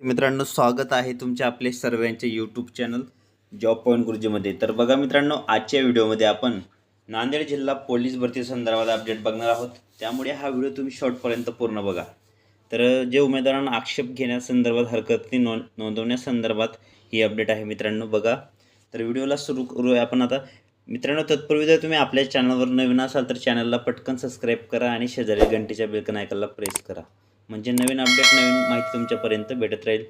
मित्रांनो स्वागत आहे तुमच्या आपले सर्वांचे यूट्यूब चॅनल जॉब पॉईंट गुरुजीमध्ये तर बघा मित्रांनो आजच्या व्हिडिओमध्ये आपण नांदेड जिल्हा पोलीस भरती संदर्भात अपडेट बघणार आहोत. त्यामुळे हा व्हिडिओ तुम्ही शॉर्टपर्यंत पूर्ण बघा. तर जे उमेदवारांना आक्षेप घेण्यासंदर्भात हरकती नोंद नोंदवण्यासंदर्भात ही अपडेट आहे मित्रांनो बघा. तर व्हिडिओला सुरू करूया आपण आता. मित्रांनो तत्पूर्वी जर तुम्ही आपल्या चॅनलवर नवीन असाल तर चॅनलला पटकन सबस्क्राईब करा आणि शेजारी घंटीच्या बेलकन आयकनला प्रेस करा. म्हणजे नवीन अपडेट नवीन माहिती तुमच्यापर्यंत भेटत राहील.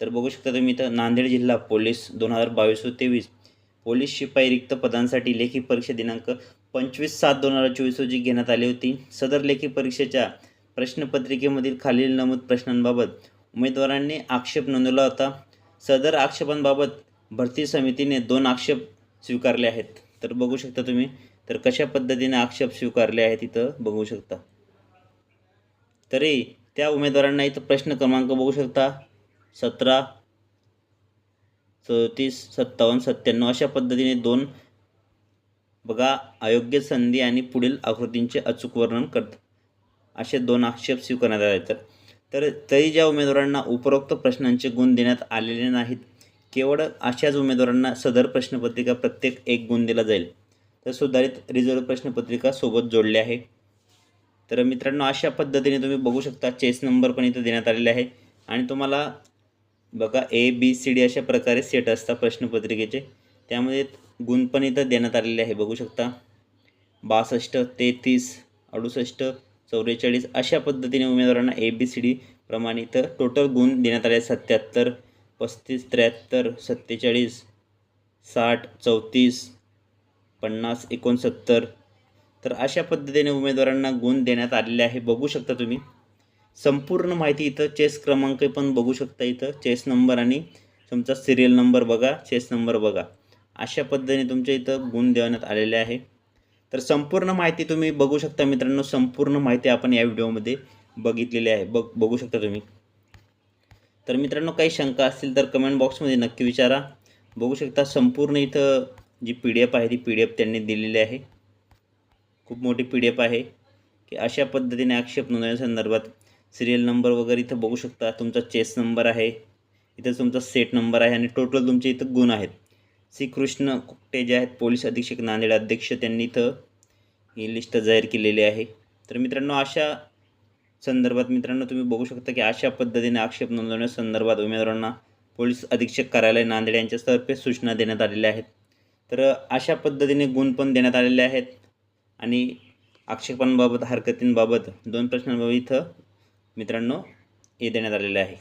तर बघू शकता तुम्ही इथं नांदेड जिल्हा पोलीस दोन हजार बावीस व तेवीस. पोलीस शिपाई रिक्त पदांसाठी लेखी परीक्षा दिनांक पंचवीस सात दोन हजार चोवीस रोजी घेण्यात आली होती. सदर लेखी परीक्षेच्या प्रश्नपत्रिकेमधील खालील नमूद प्रश्नांबाबत उमेदवारांनी आक्षेप नोंदवला होता. सदर आक्षेपांबाबत भरती समितीने दोन आक्षेप स्वीकारले आहेत. तर बघू शकता तुम्ही तर कशा पद्धतीने आक्षेप स्वीकारले आहेत इथं बघू शकता. तरी त्या उमेदवारांना इथं प्रश्न क्रमांक बघू शकता. सतरा चौतीस सत्तावन्न सत्त्याण्णव अशा पद्धतीने दोन बघा अयोग्य संधी आणि पुढील आकृतींचे अचूक वर्णन करत असे दोन आक्षेप स्वीकारण्यात आले तर. तर तरी ज्या उमेदवारांना उपरोक्त प्रश्नांचे गुण देण्यात आलेले नाहीत केवळ अशाच उमेदवारांना सदर प्रश्नपत्रिका प्रत्येक एक गुण दिला जाईल. तर सुधारित रिझर्व्ह प्रश्नपत्रिका सोबत जोडले आहे. तर मित्रांनो अशा पद्धतीने तुम्ही बघू शकता चेस नंबर पण इथं देण्यात आलेले आहे. आणि तुम्हाला बघा ए बी सी डी अशा प्रकारे सेट असतात प्रश्नपत्रिकेचे. त्यामध्ये गुण पण इथं देण्यात आलेले आहे बघू शकता. बासष्ट तेहतीस अडुसष्ट चौवेचाळीस अशा पद्धतीने उमेदवारांना ए बी सी डी प्रमाणे इथं टोटल गुण देण्यात आले सत्याहत्तर पस्तीस त्र्याहत्तर सत्तेचाळीस साठ चौतीस पन्नास एकोणसत्तर तर अशा पद्धतीने उमेदवारांना गुण देण्यात आलेले आहे. बघू शकता तुम्ही. संपूर्ण माहिती इथं चेस क्रमांक पण बघू शकता इथं. चेस नंबर आणि तुमचा सिरियल नंबर बघा. चेस नंबर बघा. अशा पद्धतीने तुमच्या इथं गुण देण्यात आलेले आहे. तर संपूर्ण माहिती तुम्ही बघू शकता मित्रांनो. संपूर्ण माहिती आपण या व्हिडिओमध्ये बघितलेली आहे. बघ बघू शकता तुम्ही. तर मित्रांनो काही शंका असतील तर कमेंट बॉक्समध्ये नक्की विचारा. बघू शकता संपूर्ण इथं जी पी डी एफ आहे ती पी डी एफ त्यांनी दिलेली आहे. खूप मोठी पी डी एफ आहे की अशा पद्धतीने आक्षेप नोंदवण्यासंदर्भात सिरियल नंबर वगैरे इथं बघू शकता. तुमचा चेस नंबर आहे इथं तुमचा सेट नंबर आहे आणि टोटल तुमचे इथं गुण आहेत. श्रीकृष्ण कुकटे जे आहेत पोलीस अधीक्षक नांदेड अध्यक्ष. त्यांनी इथं ही लिस्ट जाहीर केलेली आहे. तर मित्रांनो अशा संदर्भात मित्रांनो तुम्ही बघू शकता की अशा पद्धतीने आक्षेप नोंदवण्यासंदर्भात उमेदवारांना पोलीस अधीक्षक कार्यालय नांदेड यांच्यातर्फे सूचना देण्यात आलेल्या आहेत. तर अशा पद्धतीने गुण पण देण्यात आलेले आहेत. आणि आक्षेपांबाबत हरकतींबाबत दोन प्रश्नांबाबत इथं मित्रांनो हे देण्यात आलेले आहे.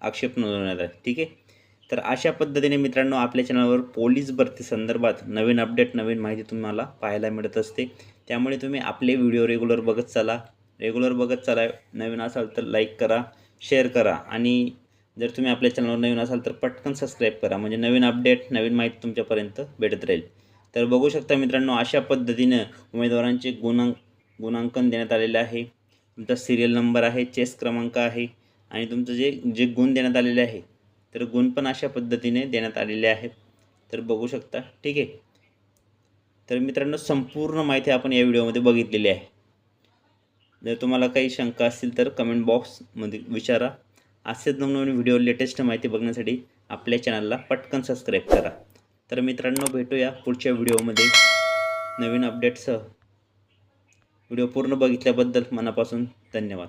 आक्षेप नोंदवण्यात आहे ठीक आहे? तर अशा पद्धतीने मित्रांनो आपल्या चॅनलवर पोलीस भरती संदर्भात नवीन अपडेट नवीन माहिती तुम्हाला पाहायला मिळत असते. त्यामुळे तुम्ही आपले व्हिडिओ रेग्युलर बघत चला. रेग्युलर बघत चला. नवीन असाल तर लाईक करा शेअर करा आणि जर तुम्ही आपल्या चॅनलवर नवीन असाल तर पटकन सबस्क्राईब करा. म्हणजे नवीन अपडेट नवीन माहिती तुमच्यापर्यंत भेटत राहील. तर बघू शकता मित्रांनो अशा पद्धतीनं उमेदवारांचे गुणांक गुणांकन देण्यात आलेले आहे. तुमचा सिरियल नंबर आहे चेस क्रमांक आहे आणि तुमचं जे जे गुण देण्यात आलेले आहे तर गुण पण अशा पद्धतीने देण्यात आलेले आहेत. तर बघू शकता ठीक आहे. तर मित्रांनो संपूर्ण माहिती आपण या व्हिडिओमध्ये बघितलेली आहे. जर तुम्हाला काही शंका असतील तर कमेंट बॉक्समध्ये विचारा. असेच नवनवीन व्हिडिओ लेटेस्ट माहिती बघण्यासाठी आपल्या चॅनलला पटकन सबस्क्राईब करा. तर मित्रांनो भेटूया पुढच्या व्हिडिओमध्ये नवीन अपडेटसह व्हिडिओ पूर्ण बघितल्याबद्दल मनापासून धन्यवाद.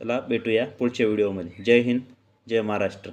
चला भेटूया पुढच्या व्हिडिओमध्ये. जय हिंद जय महाराष्ट्र.